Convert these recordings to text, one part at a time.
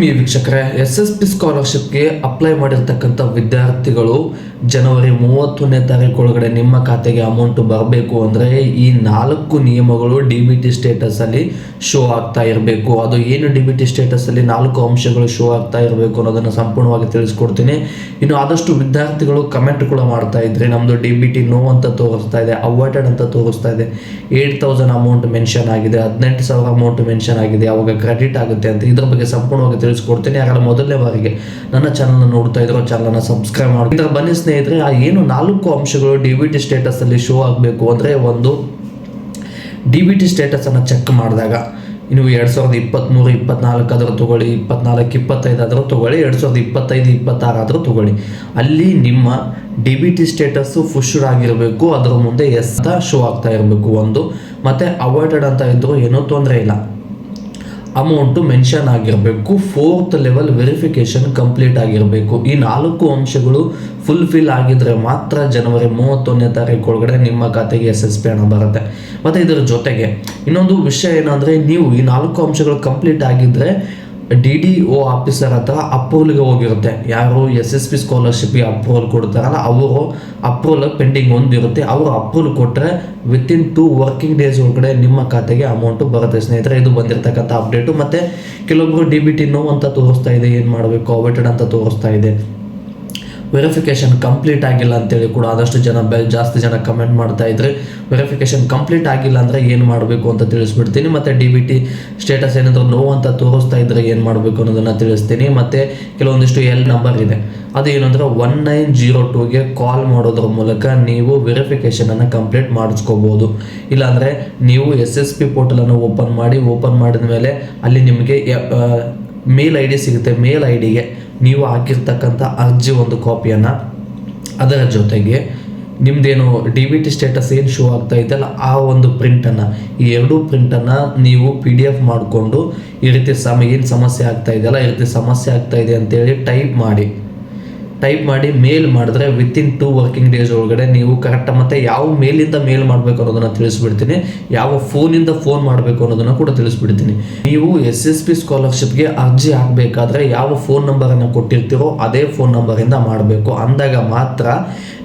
ಆತ್ಮೀಯ ವೀಕ್ಷಕರೇ, S S P ಸ್ಕಾಲರ್ಶಿಪ್ಗೆ ಅಪ್ಲೈ ಮಾಡಿರ್ತಕ್ಕಂಥ ವಿದ್ಯಾರ್ಥಿಗಳು ಜನವರಿ ಮೂವತ್ತೊಂದನೇ ತಾರೀಕು ಒಳಗಡೆ ನಿಮ್ಮ ಖಾತೆಗೆ ಅಮೌಂಟ್ ಬರಬೇಕು ಅಂದರೆ ಈ ನಾಲ್ಕು ನಿಯಮಗಳು ಡಿ ಬಿ ಟಿ ಸ್ಟೇಟಸಲ್ಲಿ ಶೋ ಆಗ್ತಾ ಇರಬೇಕು. ಅದು ಏನು ಡಿ ಬಿ ಟಿ ಸ್ಟೇಟಸಲ್ಲಿ ನಾಲ್ಕು ಅಂಶಗಳು ಶೋ ಆಗ್ತಾ ಇರಬೇಕು ಅನ್ನೋದನ್ನು ಸಂಪೂರ್ಣವಾಗಿ ತಿಳಿಸ್ಕೊಡ್ತೀನಿ. ಇನ್ನು ಆದಷ್ಟು ವಿದ್ಯಾರ್ಥಿಗಳು ಕಮೆಂಟ್ ಕೂಡ ಮಾಡ್ತಾ ಇದ್ರಿ. ನಮ್ಮದು ಡಿ ಬಿ ಟಿ ನೋ ಅಂತ ತೋರಿಸ್ತಾ ಇದೆ ಅವಾಯ್ಡೆಡ್ ಅಂತ ತೋರಿಸ್ತಾ ಇದೆ. ಏಯ್ಟ್ ತೌಸಂಡ್ ಅಮೌಂಟ್ ಮೆನ್ಷನ್ ಆಗಿದೆ, ಹದಿನೆಂಟು ಸಾವಿರ ಅಮೌಂಟ್ ಮೆನ್ಷನ್ ಆಗಿದೆ. ಅವಾಗ ಕ್ರೆಡಿಟ್ ಆಗುತ್ತೆ ಅಂತ ಇದ್ರ ಬಗ್ಗೆ ಸಂಪೂರ್ಣವಾಗಿ ತಿಳಿಸ್ಕೊಡ್ತೀನಿ. ಯಾಕಂದ್ರೆ ಮೊದಲನೇ ಬಾರಿಗೆ ನನ್ನ ಚಾನಲ್ನ ನೋಡ್ತಾ ಇದ್ರು ಚಾನಲ್ನ ಸಬ್ಸ್ಕ್ರೈಬ್ ಮಾಡಿ. ಇದರ ಬನ್ನಿ ಸ್ನೇಹಿತರೆ, ಆ ಏನು ನಾಲ್ಕು ಅಂಶಗಳು ಡಿ ವಿ ಟಿ ಸ್ಟೇಟಸಲ್ಲಿ ಶೋ ಆಗಬೇಕು ಅಂದರೆ ಒಂದು ಡಿ ಬಿ ಟಿ ಸ್ಟೇಟಸನ್ನು ಚೆಕ್ ಮಾಡಿದಾಗ ನೀವು ಎರಡು ಸಾವಿರದ ಇಪ್ಪತ್ತ್ಮೂರು ಇಪ್ಪತ್ನಾಲ್ಕು ಆದರೂ ತೊಗೊಳ್ಳಿ, ಇಪ್ಪತ್ನಾಲ್ಕು, ಇಪ್ಪತ್ತೈದು ಆದರೂ ತೊಗೊಳ್ಳಿ, ಎರಡು ಸಾವಿರದ ಇಪ್ಪತ್ತೈದು, ಇಪ್ಪತ್ತಾರು ತೊಗೊಳ್ಳಿ. ಅಲ್ಲಿ ನಿಮ್ಮ D B T status pushed ಆಗಿರಬೇಕು, ಅದರ ಮುಂದೆ ಎಸ್ ಅಂತ ಶೋ ಆಗ್ತಾ ಇರಬೇಕು ಒಂದು. ಮತ್ತು ಅವಾಯ್ಡೆಡ್ ಅಂತ ಇದ್ದರೂ ಏನೂ ತೊಂದರೆ ಇಲ್ಲ. ಅಮೌಂಟು ಮೆನ್ಷನ್ ಆಗಿರಬೇಕು ಫೋರ್ತ್ ಲೆವೆಲ್ ವೆರಿಫಿಕೇಶನ್ ಕಂಪ್ಲೀಟ್ ಆಗಿರಬೇಕು. ಈ ನಾಲ್ಕು ಅಂಶಗಳು ಫುಲ್ಫಿಲ್ ಆಗಿದ್ರೆ ಮಾತ್ರ ಜನವರಿ ಮೂವತ್ತೊಂದನೇ ತಾರೀಕು ಒಳಗಡೆ ನಿಮ್ಮ ಖಾತೆಗೆ ಎಸ್ ಎಸ್ ಹಣ ಬರುತ್ತೆ. ಮತ್ತು ಇದರ ಜೊತೆಗೆ ಇನ್ನೊಂದು ವಿಷಯ ಏನಂದರೆ, ನೀವು ಈ ನಾಲ್ಕು ಅಂಶಗಳು ಕಂಪ್ಲೀಟ್ ಆಗಿದ್ದರೆ ಡಿ ಡಿ ಒ ಆಫೀಸರ್ ಹತ್ರ ಅಪ್ರೂವಲ್ಗೆ ಹೋಗಿರುತ್ತೆ. ಯಾರು ಎಸ್ ಎಸ್ ಪಿ ಸ್ಕಾಲರ್ಶಿಪ್ಗೆ ಅಪ್ರೂವಲ್ ಕೊಡ್ತಾರಲ್ಲ, ಅವರು ಅಪ್ರೂವಲ್ ಪೆಂಡಿಂಗ್ ಒಂದಿರುತ್ತೆ ಅವರು ಅಪ್ರೂವಲ್ ಕೊಟ್ಟರೆ ವಿತಿನ್ ಟೂ ವರ್ಕಿಂಗ್ ಡೇಸ್ ಒಳಗಡೆ ನಿಮ್ಮ ಖಾತೆಗೆ ಅಮೌಂಟು ಬರುತ್ತೆ. ಸ್ನೇಹಿತರೆ, ಇದು ಬಂದಿರತಕ್ಕಂಥ ಅಪ್ಡೇಟು ಮತ್ತು ಕೆಲವೊಬ್ಬರು ಡಿ ಬಿ ಟಿ ನೋ ಅಂತ ತೋರಿಸ್ತಾ ಇದೆ, ಏನು ಮಾಡಬೇಕು ಅವೇಟೆಡ್ ಅಂತ ತೋರಿಸ್ತಾ ಇದೆ. ವೆರಿಫಿಕೇಶನ್ ಕಂಪ್ಲೀಟ್ ಆಗಿಲ್ಲ ಅಂತೇಳಿ ಕೂಡ ಆದಷ್ಟು ಜನ ಬೆ, ಜಾಸ್ತಿ ಜನ ಕಮೆಂಟ್ ಮಾಡ್ತಾ ಇದ್ರೆ ವೆರಿಫಿಕೇಶನ್ ಕಂಪ್ಲೀಟ್ ಆಗಿಲ್ಲ ಅಂದರೆ ಏನು ಮಾಡಬೇಕು ಅಂತ ತಿಳಿಸ್ಬಿಡ್ತೀನಿ. ಮತ್ತು ಡಿ ಬಿ ಟಿ ಸ್ಟೇಟಸ್ ಏನಾದರೂ ನೋವು ಅಂತ ತೋರಿಸ್ತಾ ಇದ್ರೆ ಏನು ಮಾಡಬೇಕು ಅನ್ನೋದನ್ನು ತಿಳಿಸ್ತೀನಿ. ಮತ್ತು ಕೆಲವೊಂದಿಷ್ಟು ಎಲ್ ನಂಬರ್ ಇದೆ. ಅದು ಏನಂದ್ರೆ ಒನ್ ನೈನ್ ಜೀರೋ ಟೂಗೆ ಕಾಲ್ ಮಾಡೋದ್ರ ಮೂಲಕ ನೀವು ವೆರಿಫಿಕೇಷನನ್ನು ಕಂಪ್ಲೀಟ್ ಮಾಡಿಸ್ಕೋಬೋದು. ಇಲ್ಲಾಂದರೆ ನೀವು ಎಸ್ ಎಸ್ ಪಿ ಪೋರ್ಟಲನ್ನು ಓಪನ್ ಮಾಡಿ ಓಪನ್ ಮಾಡಿದ ಮೇಲೆ ಅಲ್ಲಿ ನಿಮಗೆ ಮೇಲ್ ಐ ಡಿ ಸಿಗುತ್ತೆ. ಮೇಲ್ ಐ ಡಿಗೆ ನೀವು ಹಾಕಿರ್ತಕ್ಕಂಥ ಅರ್ಜಿ ಒಂದು ಕಾಪಿಯನ್ನು ಅದರ ಜೊತೆಗೆ ನಿಮ್ಮದೇನು ಡಿ ಬಿ ಟಿ ಸ್ಟೇಟಸ್ ಏನು ಶೋ ಆಗ್ತಾ ಇದೆಯಲ್ಲ ಆ ಒಂದು ಪ್ರಿಂಟನ್ನು ಈ ಎರಡೂ ಪ್ರಿಂಟನ್ನು ನೀವು ಪಿ ಡಿ ಎಫ್ ಮಾಡಿಕೊಂಡು ಈ ರೀತಿ ಸಮ, ಏನು ಸಮಸ್ಯೆ ಆಗ್ತಾ ಇದೆಯಲ್ಲ ಈ ರೀತಿ ಸಮಸ್ಯೆ ಆಗ್ತಾ ಇದೆ ಅಂತೇಳಿ ಟೈಪ್ ಮಾಡಿ. ಟೈಪ್ ಮಾಡಿ ಮೇಲ್ ಮಾಡಿದ್ರೆ ವಿತಿನ್ ಟೂ ವರ್ಕಿಂಗ್ ಡೇಸ್ ಒಳಗಡೆ ನೀವು ಕರೆಕ್ಟ್ ಮತ್ತೆ ಯಾವ ಮೇಲಿಂದ ಮೇಲ್ ಮಾಡಬೇಕು ಅನ್ನೋದನ್ನ ತಿಳಿಸ್ಬಿಡ್ತೀನಿ, ಯಾವ ಫೋನಿಂದ ಫೋನ್ ಮಾಡಬೇಕು ಅನ್ನೋದನ್ನ ಕೂಡ ತಿಳಿಸ್ಬಿಡ್ತೀನಿ. ನೀವು ಎಸ್ ಎಸ್ ಪಿ ಸ್ಕಾಲರ್ಶಿಪ್ಗೆ ಅರ್ಜಿ ಹಾಕಬೇಕಾದ್ರೆ ಯಾವ ಫೋನ್ ನಂಬರನ್ನು ಕೊಟ್ಟಿರ್ತೀರೋ ಅದೇ ಫೋನ್ ನಂಬರಿಂದ ಮಾಡಬೇಕು. ಅಂದಾಗ ಮಾತ್ರ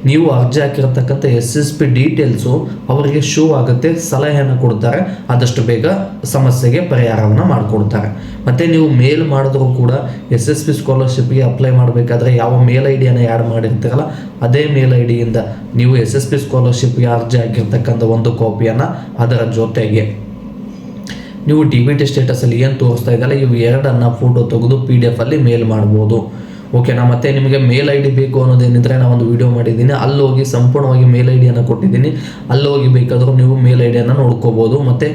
ನೀವು ಅರ್ಜಿ ಹಾಕಿರತಕ್ಕಂಥ ಎಸ್ ಎಸ್ ಪಿ ಡೀಟೇಲ್ಸು ಅವರಿಗೆ ಶೋ ಆಗುತ್ತೆ, ಸಲಹೆಯನ್ನು ಕೊಡ್ತಾರೆ, ಆದಷ್ಟು ಬೇಗ ಸಮಸ್ಯೆಗೆ ಪರಿಹಾರವನ್ನು ಮಾಡಿಕೊಡ್ತಾರೆ. ಮತ್ತು ನೀವು ಮೇಲ್ ಮಾಡಿದ್ರು ಕೂಡ ಎಸ್ ಎಸ್ ಪಿ ಸ್ಕಾಲರ್ಶಿಪ್ಗೆ ಅಪ್ಲೈ ಮಾಡಬೇಕಾದ್ರೆ ಯಾವ ಮೇಲ್ ಐ ಡಿಯನ್ನು ಆ್ಯಡ್ ಮಾಡಿರ್ತೀರಲ್ಲ, ಅದೇ ಮೇಲ್ ಐ ನೀವು ಎಸ್ ಎಸ್ ಪಿ ಸ್ಕಾಲರ್ಶಿಪ್ಗೆ ಅರ್ಜಿ ಆಗಿರ್ತಕ್ಕಂಥ ಒಂದು ಕಾಪಿಯನ್ನು ಅದರ ಜೊತೆಗೆ. ನೀವು ಡಿ ಬಿ ಟಿ ಸ್ಟೇಟಸಲ್ಲಿ ಏನು ತೋರಿಸ್ತಾ ಇದ್ದಲ್ಲ ಇವು ಎರಡನ್ನು ಫೋಟೋ ತೆಗೆದು ಪಿ ಡಿ ಎಫಲ್ಲಿ ಮೇಲ್ ಮಾಡ್ಬೋದು. ಓಕೆನಾ ಮತ್ತೆ ನಿಮಗೆ ಮೇಲ್ ಐ ಡಿ ಬೇಕು ಅನ್ನೋದೇನಿದ್ರೆ ನಾನು ಒಂದು ವಿಡಿಯೋ ಮಾಡಿದ್ದೀನಿ. ಅಲ್ಲಿ ಹೋಗಿ ಸಂಪೂರ್ಣವಾಗಿ ಮೇಲ್ ಐ ಕೊಟ್ಟಿದ್ದೀನಿ. ಅಲ್ಲಿ ಹೋಗಿ ಬೇಕಾದರೂ ನೀವು ಮೇಲ್ ಐ ಡಿಯನ್ನು ನೋಡ್ಕೋಬೋದು. ಮತ್ತು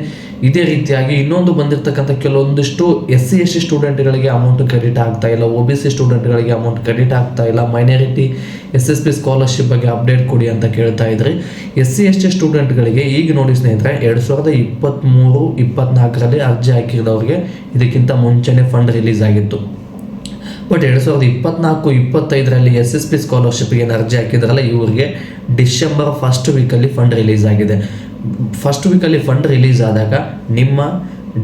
ಇದೇ ರೀತಿಯಾಗಿ ಇನ್ನೊಂದು ಬಂದಿರತಕ್ಕಂಥ ಕೆಲವೊಂದಿಷ್ಟು ಎಸ್ ಸಿ ಎಸ್ ಸಿ ಸ್ಟೂಡೆಂಟ್ಗಳಿಗೆ ಅಮೌಂಟ್ ಕ್ರೆಡಿಟ್ ಆಗ್ತಾ ಇಲ್ಲ ಒ ಬಿ ಸಿ ಸ್ಟೂಡೆಂಟ್ಗಳಿಗೆ ಅಮೌಂಟ್ ಕ್ರೆಡಿಟ್ ಆಗ್ತಾ ಇಲ್ಲ. Minority S S P scholarship ಬಗ್ಗೆ ಅಪ್ಡೇಟ್ ಕೊಡಿ ಅಂತ ಕೇಳ್ತಾ ಇದ್ರಿ. ಎಸ್ ಸಿ ಎಸ್ ಟಿ ಸ್ಟೂಡೆಂಟ್ಗಳಿಗೆ ಈಗ ನೋಡಿ ಸ್ನೇಹಿತರೆ, ಎರಡು ಸಾವಿರದ ಇಪ್ಪತ್ತ್ಮೂರು ಇಪ್ಪತ್ನಾಲ್ಕರಲ್ಲಿ ಅರ್ಜಿ ಹಾಕಿರೋರಿಗೆ ಇದಕ್ಕಿಂತ ಮುಂಚೆನೇ ಫಂಡ್ ರಿಲೀಸ್ ಆಗಿತ್ತು. ಬಟ್ ಎರಡು ಸಾವಿರದ ಇಪ್ಪತ್ನಾಲ್ಕು, ಇಪ್ಪತ್ತೈದರಲ್ಲಿ ಎಸ್ ಎಸ್ ಪಿ ಸ್ಕಾಲರ್ಶಿಪ್ಗೆ ಏನು ಅರ್ಜಿ ಹಾಕಿದ್ರಲ್ಲ ಇವರಿಗೆ ಡಿಸೆಂಬರ್ ಫಸ್ಟ್ ವೀಕಲ್ಲಿ ಫಂಡ್ ರಿಲೀಸ್ ಆಗಿದೆ. ಫಸ್ಟ್ ವೀಕಲ್ಲಿ ಫಂಡ್ ರಿಲೀಸ್ ಆದಾಗ ನಿಮ್ಮ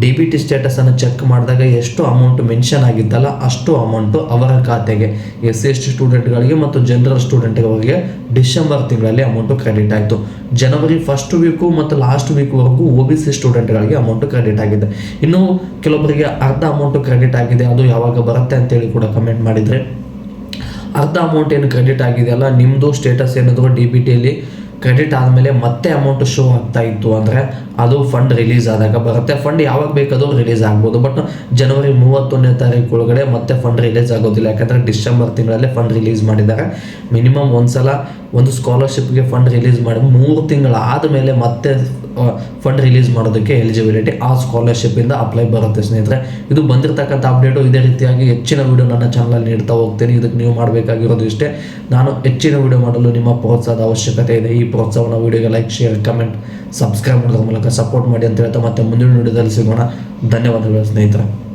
ಡಿ ಬಿ ಟಿ ಸ್ಟೇಟಸನ್ನು ಚೆಕ್ ಮಾಡಿದಾಗ ಎಷ್ಟು ಅಮೌಂಟ್ ಮೆನ್ಷನ್ ಆಗಿದ್ದಲ್ಲ ಅಷ್ಟು ಅಮೌಂಟು ಅವರ ಖಾತೆಗೆ ಎಸ್ ಎಸ್ ಟಿ ಸ್ಟೂಡೆಂಟ್ಗಳಿಗೆ ಮತ್ತು ಜನರಲ್ ಸ್ಟೂಡೆಂಟ್ಗಳಿಗೆ ಡಿಸೆಂಬರ್ ತಿಂಗಳಲ್ಲಿ ಅಮೌಂಟು ಕ್ರೆಡಿಟ್ ಆಯಿತು. ಜನವರಿ ಫಸ್ಟ್ ವೀಕು ಮತ್ತು ಲಾಸ್ಟ್ ವೀಕ್ವರೆಗೂ ಒ ಬಿ ಸಿ ಸ್ಟೂಡೆಂಟ್ಗಳಿಗೆ ಅಮೌಂಟು ಕ್ರೆಡಿಟ್ ಆಗಿದೆ. ಇನ್ನು ಕೆಲವೊಬ್ಬರಿಗೆ ಅರ್ಧ ಅಮೌಂಟು ಕ್ರೆಡಿಟ್ ಆಗಿದೆ, ಅದು ಯಾವಾಗ ಬರುತ್ತೆ ಅಂತೇಳಿ ಕೂಡ ಕಮೆಂಟ್ ಮಾಡಿದರೆ. ಅರ್ಧ ಅಮೌಂಟ್ ಏನು ಕ್ರೆಡಿಟ್ ಆಗಿದೆಯಲ್ಲ ನಿಮ್ಮದು ಸ್ಟೇಟಸ್ ಏನಾದರೂ ಡಿ ಬಿ ಟಿಯಲ್ಲಿ ಕ್ರೆಡಿಟ್ ಆದಮೇಲೆ ಮತ್ತೆ ಅಮೌಂಟ್ ಶೋ ಆಗ್ತಾ ಇತ್ತು ಅಂದರೆ ಅದು ಫಂಡ್ ರಿಲೀಸ್ ಆದಾಗ ಬರುತ್ತೆ. ಫಂಡ್ ಯಾವಾಗ ಬೇಕಾದರೂ ರಿಲೀಸ್ ಆಗ್ಬೋದು. ಬಟ್ ಜನವರಿ ಮೂವತ್ತೊಂದನೇ ತಾರೀಕು ಒಳಗಡೆ ಮತ್ತೆ ಫಂಡ್ ರಿಲೀಸ್ ಆಗೋದಿಲ್ಲ. ಯಾಕಂದರೆ ಡಿಸೆಂಬರ್ ತಿಂಗಳಲ್ಲೇ ಫಂಡ್ ರಿಲೀಸ್ ಮಾಡಿದ್ದಾರೆ. ಮಿನಿಮಮ್ ಒಂದು ಸಲ ಒಂದು ಸ್ಕಾಲರ್ಶಿಪ್ಗೆ ಫಂಡ್ ರಿಲೀಸ್ ಮಾಡಿ ಮೂರು ತಿಂಗಳು ಮೇಲೆ ಮತ್ತೆ ಫಂಡ್ ರಿಲೀಸ್ ಮಾಡೋದಕ್ಕೆ ಎಲಿಜಿಬಿಲಿಟಿ ಆ ಸ್ಕಾಲರ್ಶಿಪ್ಪಿಂದ ಅಪ್ಲೈ ಬರುತ್ತೆ ಸ್ನೇಹಿತರೆ. ಇದು ಬಂದಿರತಕ್ಕಂಥ ಅಪ್ಡೇಟು ಇದೇ ರೀತಿಯಾಗಿ ಹೆಚ್ಚಿನ ವಿಡಿಯೋ ನನ್ನ ಚಾನಲಲ್ಲಿ ನೀಡ್ತಾ ಹೋಗ್ತೀನಿ. ಇದಕ್ಕೆ ನೀವು ಮಾಡಬೇಕಾಗಿರೋದು ಇಷ್ಟೇ. ನಾನು ಹೆಚ್ಚಿನ ವಿಡಿಯೋ ಮಾಡಲು ನಿಮ್ಮ ಪ್ರೋತ್ಸಾಹದ ಅವಶ್ಯಕತೆ ಇದೆ. ಈ ಪ್ರೋತ್ಸಾಹವನ್ನು ವಿಡಿಯೋಗೆ ಲೈಕ್ ಶೇರ್ ಕಮೆಂಟ್ ಸಬ್ಸ್ಕ್ರೈಬ್ ಮಾಡೋದ್ರ ಮೂಲಕ ಸಪೋರ್ಟ್ ಮಾಡಿ ಅಂತ ಹೇಳ್ತಾ ಮತ್ತೆ ಮುಂದಿನ ವಿಡಿಯೋದಲ್ಲಿ ಸಿಗೋಣ. ಧನ್ಯವಾದಗಳು ಸ್ನೇಹಿತರೆ.